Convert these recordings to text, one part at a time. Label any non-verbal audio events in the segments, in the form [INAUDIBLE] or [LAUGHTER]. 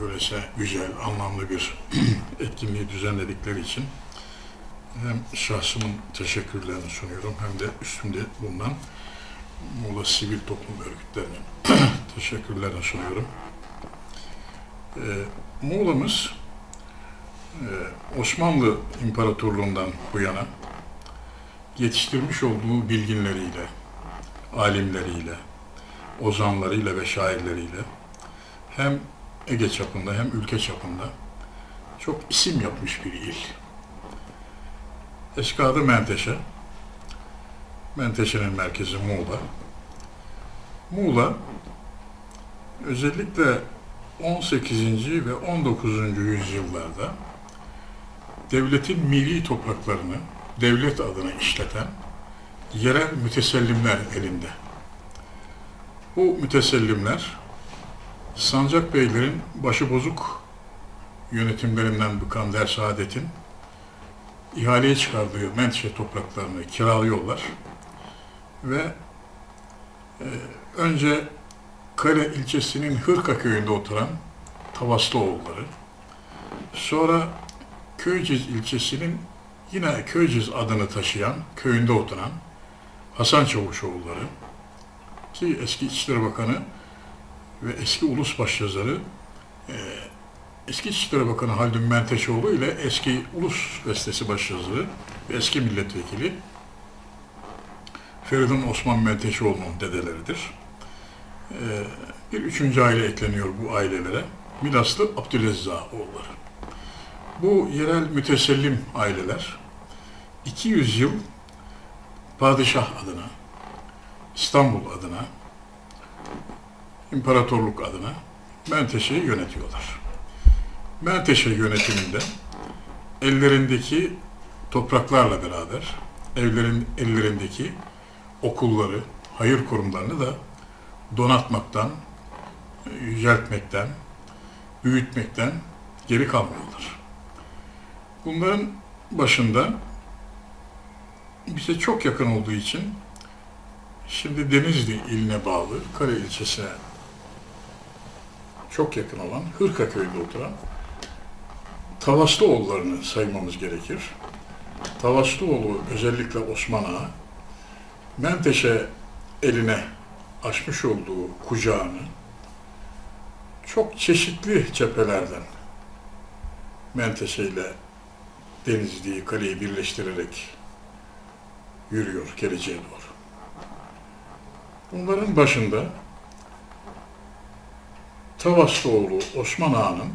böylese güzel, anlamlı bir [CLEARS THROAT] etkinliği düzenledikleri için hem şahsımın teşekkürlerini sunuyorum hem de üstümde bulunan Muğla Sivil Toplum Örgütlerinin [CLEARS THROAT] teşekkürlerini sunuyorum. Ee, Muğla'mız e, Osmanlı İmparatorluğundan bu yana yetiştirmiş olduğu bilginleriyle, alimleriyle, ozanlarıyla ve şairleriyle hem Ege çapında hem ülke çapında çok isim yapmış bir il. Eski adı Menteşe. Menteşe'nin merkezi Muğla. Muğla özellikle 18. ve 19. yüzyıllarda devletin milli topraklarını devlet adına işleten yerel mütesellimler elinde. Bu mütesellimler Sancak Beylerin başıbozuk yönetimlerinden bıkan Der Saadet'in ihaleye çıkardığı Menteşe topraklarını kiralıyorlar ve e, önce Kale ilçesinin Hırka köyünde oturan Tavaslıoğulları, sonra Köyceğiz ilçesinin yine Köyceğiz adını taşıyan köyünde oturan Hasan Çavuşoğulları ki eski İçişleri Bakanı ve eski Ulus Başyazarı e, eski İçişleri Bakanı Haldun Menteşoğlu ile eski Ulus Bestesi Başyazarı ve eski milletvekili Feridun Osman Menteşoğlu'nun dedeleridir. E, bir üçüncü aile ekleniyor bu ailelere. Milaslı Abdülezza oğulları. Bu yerel mütesellim aileler 200 yıl padişah adına, İstanbul adına, imparatorluk adına Menteşe'yi yönetiyorlar. Menteşe yönetiminde ellerindeki topraklarla beraber evlerin ellerindeki okulları, hayır kurumlarını da donatmaktan, yüceltmekten, büyütmekten geri kalmıyorlar. Bunların başında bize çok yakın olduğu için şimdi Denizli iline bağlı Kale ilçesine çok yakın olan Hırka köyünde oturan Tavaslıoğullarını saymamız gerekir. Tavaslıoğlu özellikle Osman Ağa Menteşe eline açmış olduğu kucağını çok çeşitli cephelerden Menteşe ile Denizli'yi, kaleyi birleştirerek yürüyor geleceğe doğru. Bunların başında Tavaslıoğlu Osman Ağa'nın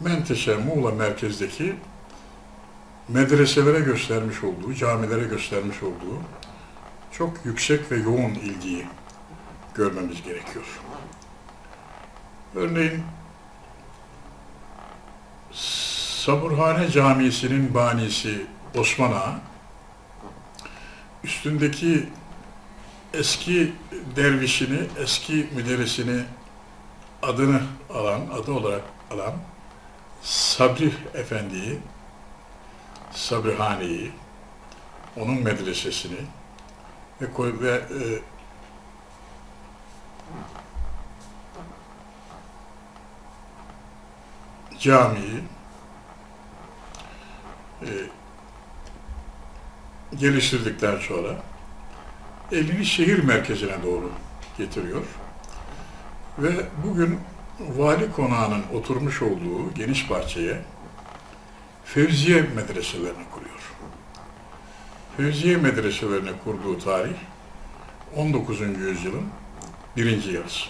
Menteşe, Muğla merkezdeki medreselere göstermiş olduğu, camilere göstermiş olduğu çok yüksek ve yoğun ilgiyi görmemiz gerekiyor. Örneğin Saburhane Camisi'nin banisi Osman Ağa, üstündeki eski dervişini, eski müderrisini adını alan, adı olarak alan Sabri Efendi'yi, Sabrihane'yi, onun medresesini ve, ve e, camiyi e, geliştirdikten sonra elini şehir merkezine doğru getiriyor. Ve bugün vali konağının oturmuş olduğu geniş bahçeye Fevziye medreselerini kuruyor. Fevziye medreselerini kurduğu tarih 19. yüzyılın birinci yarısı.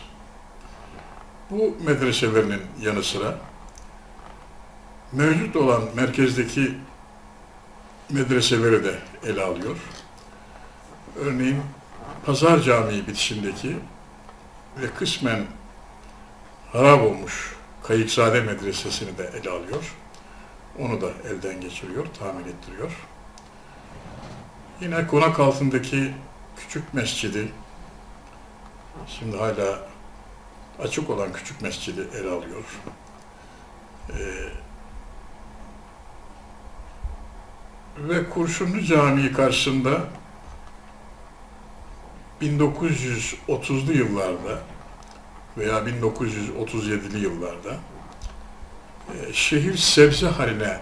Bu medreselerinin yanı sıra mevcut olan merkezdeki medreseleri de ele alıyor. Örneğin Pazar Camii bitişindeki ve kısmen harap olmuş Kayıkzade Medresesi'ni de ele alıyor. Onu da elden geçiriyor, tamir ettiriyor. Yine konak altındaki küçük mescidi, şimdi hala açık olan küçük mescidi ele alıyor. Ee, ve Kurşunlu Camii karşısında 1930'lu yıllarda veya 1937'li yıllarda e, şehir sebze haline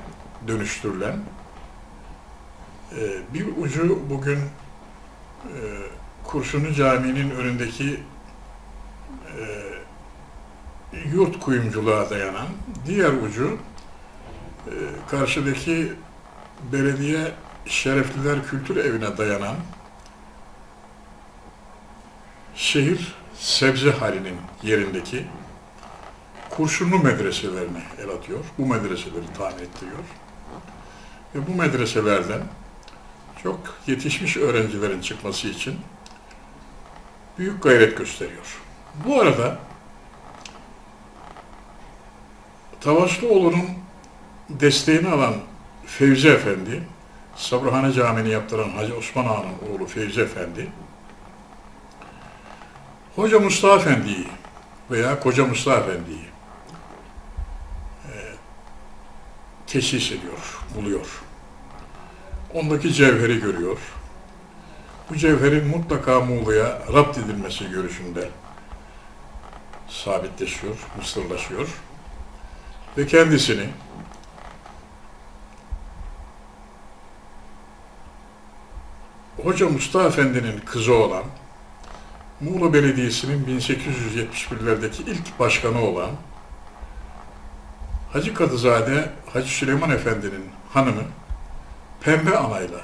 dönüştürülen e, bir ucu bugün e, Kurşunlu Camii'nin önündeki yurt kuyumculuğa dayanan, diğer ucu karşıdaki belediye Şerefliler Kültür Evi'ne dayanan şehir sebze halinin yerindeki kurşunlu medreselerine el atıyor. Bu medreseleri tamir ettiriyor. Ve bu medreselerden çok yetişmiş öğrencilerin çıkması için büyük gayret gösteriyor. Bu arada Tavaşlıoğlu'nun desteğini alan Fevzi Efendi, Sabrahane Camii'ni yaptıran Hacı Osman Ağa'nın oğlu Fevzi Efendi, Hoca Mustafa Efendi'yi veya Koca Mustafa Efendi'yi e, teşhis ediyor, buluyor. Ondaki cevheri görüyor. Bu cevherin mutlaka Muğla'ya rapt edilmesi görüşünde sabitleşiyor, mısırlaşıyor. Ve kendisini Hoca Mustafa Efendi'nin kızı olan Muğla Belediyesi'nin 1871'lerdeki ilk başkanı olan Hacı Kadızade Hacı Süleyman Efendi'nin hanımı Pembe Ana'yla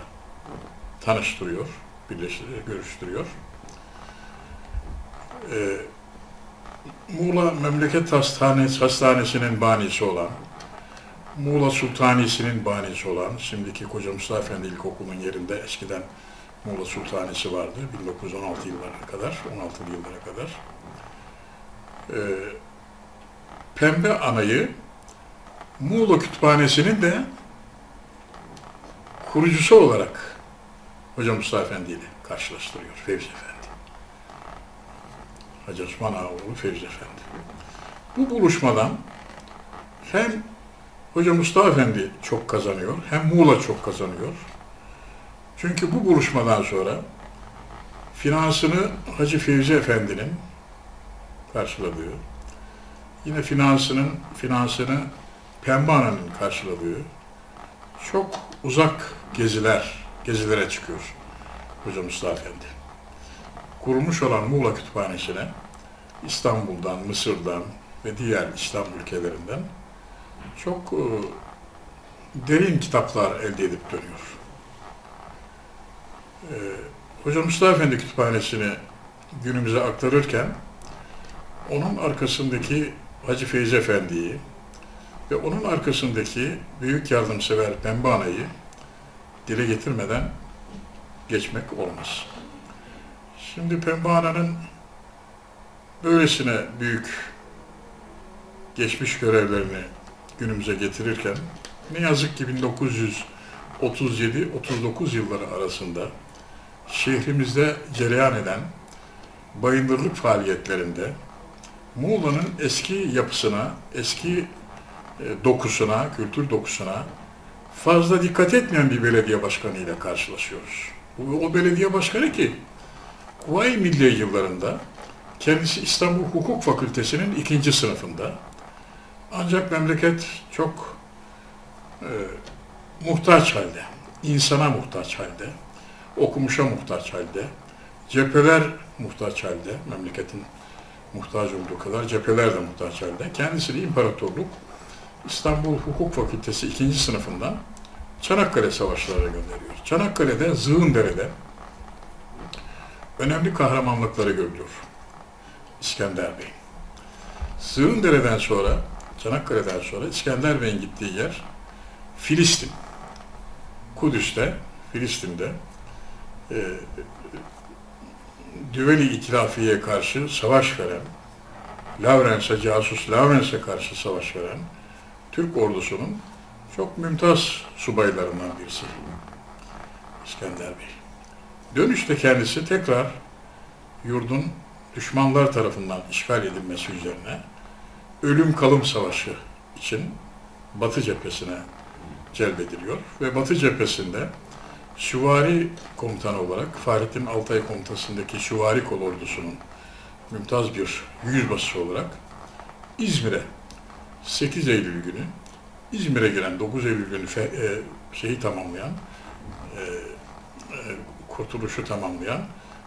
tanıştırıyor, birleştiriyor, görüştürüyor. Ee, Muğla Memleket Hastanesi, Hastanesi'nin banisi olan, Muğla Sultanisi'nin banisi olan, şimdiki Koca Mustafa Efendi İlkokulu'nun yerinde eskiden Muğla Sultanisi vardı 1916 yıllarına kadar, 16'lı yıllara kadar. Ee, Pembe Ana'yı Muğla Kütüphanesi'nin de kurucusu olarak Hoca Mustafa Efendi ile karşılaştırıyor Fevzi Efendi. Hacı Osman Ağaoğlu Fevzi Efendi. Bu buluşmadan hem Hoca Mustafa Efendi çok kazanıyor, hem Muğla çok kazanıyor. Çünkü bu buluşmadan sonra finansını Hacı Fevzi Efendi'nin karşıladığı, yine finansının finansını Pembe Ana'nın karşıladığı çok uzak geziler, gezilere çıkıyor Hoca Mustafa Efendi. Kurulmuş olan Muğla Kütüphanesi'ne İstanbul'dan, Mısır'dan ve diğer İslam ülkelerinden çok e, derin kitaplar elde edip dönüyor. E, Hoca Mustafa Efendi Kütüphanesi'ni günümüze aktarırken onun arkasındaki Hacı Feyzi Efendi'yi ve onun arkasındaki büyük yardımsever Pembe Ana'yı dile getirmeden geçmek olmaz. Şimdi Pembe Ana'nın böylesine büyük geçmiş görevlerini günümüze getirirken ne yazık ki 1937-39 yılları arasında şehrimizde cereyan eden bayındırlık faaliyetlerinde Muğla'nın eski yapısına, eski e, dokusuna, kültür dokusuna fazla dikkat etmeyen bir belediye başkanı ile karşılaşıyoruz. O belediye başkanı ki Kuvayi Milliye yıllarında kendisi İstanbul Hukuk Fakültesi'nin ikinci sınıfında. Ancak memleket çok e, muhtaç halde, insana muhtaç halde, okumuşa muhtaç halde, cepheler muhtaç halde, memleketin muhtaç olduğu kadar cepheler de muhtaç halde. Kendisini imparatorluk İstanbul Hukuk Fakültesi ikinci sınıfından Çanakkale Savaşları'na gönderiyor. Çanakkale'de, Zığındere'de önemli kahramanlıkları görülüyor İskender Bey. Zığındere'den sonra, Çanakkale'den sonra İskender Bey'in gittiği yer Filistin. Kudüs'te, Filistin'de e, Düveli İtilafiye'ye karşı savaş veren, Lavrens'e, casus Lavrens'e karşı savaş veren Türk ordusunun çok mümtaz subaylarından birisi İskender Bey. Dönüşte kendisi tekrar yurdun düşmanlar tarafından işgal edilmesi üzerine ölüm kalım savaşı için Batı cephesine celbediliyor ve Batı cephesinde Süvari komutanı olarak Fahrettin Altay komutasındaki Süvari kol ordusunun mümtaz bir yüzbaşısı olarak İzmir'e 8 Eylül günü İzmir'e giren 9 Eylül günü fe- e, şeyi tamamlayan e, e, kurtuluşu tamamlayan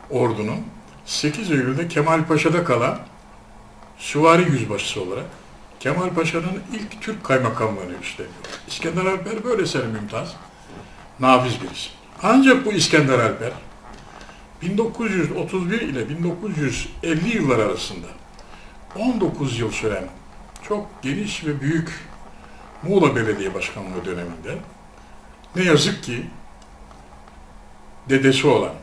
ordunun 8 Eylül'de Kemal Paşa'da kalan süvari yüzbaşısı olarak Kemal Paşa'nın ilk Türk kaymakamlığını üstleniyor. İskender Alper böyle seri mümtaz, nafiz bir isim. Ancak bu İskender Alper 1931 ile 1950 yıllar arasında 19 yıl süren çok geniş ve büyük Muğla Belediye Başkanlığı döneminde ne yazık ki dedesi olan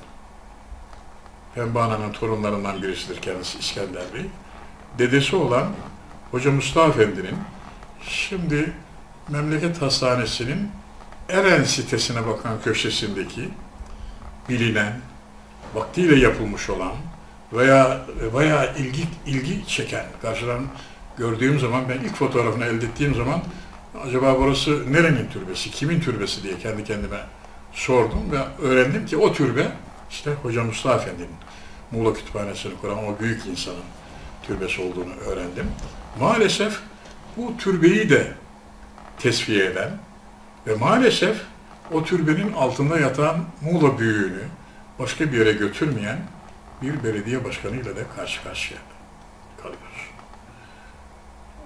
Pembe Ana'nın torunlarından birisidir kendisi İskender Bey. Dedesi olan Hoca Mustafa Efendi'nin şimdi Memleket Hastanesi'nin Eren sitesine bakan köşesindeki bilinen, vaktiyle yapılmış olan veya veya ilgi ilgi çeken karşıdan gördüğüm zaman ben ilk fotoğrafını elde ettiğim zaman acaba burası nerenin türbesi, kimin türbesi diye kendi kendime sordum ve öğrendim ki o türbe işte Hoca Mustafa Efendi'nin Muğla Kütüphanesi'ni kuran o büyük insanın türbesi olduğunu öğrendim. Maalesef bu türbeyi de tesviye eden ve maalesef o türbenin altında yatan Muğla büyüğünü başka bir yere götürmeyen bir belediye başkanıyla da karşı karşıya kalıyoruz.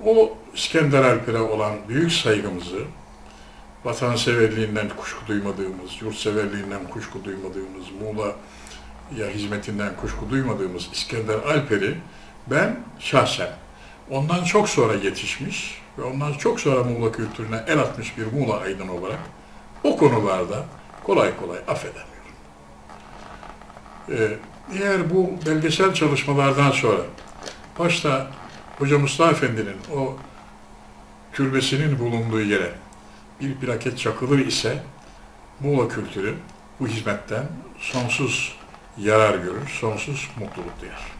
O İskender Alper'e olan büyük saygımızı, vatanseverliğinden kuşku duymadığımız, yurtseverliğinden kuşku duymadığımız, Muğla'ya hizmetinden kuşku duymadığımız İskender Alper'i ben şahsen ondan çok sonra yetişmiş ve ondan çok sonra Muğla kültürüne el atmış bir Muğla aydın olarak o konularda kolay kolay affedemiyorum. Ee, eğer bu belgesel çalışmalardan sonra başta Hoca Mustafa Efendi'nin o türbesinin bulunduğu yere bir plaket çakılır ise Muğla kültürü bu hizmetten sonsuz yarar görür, sonsuz mutluluk duyar.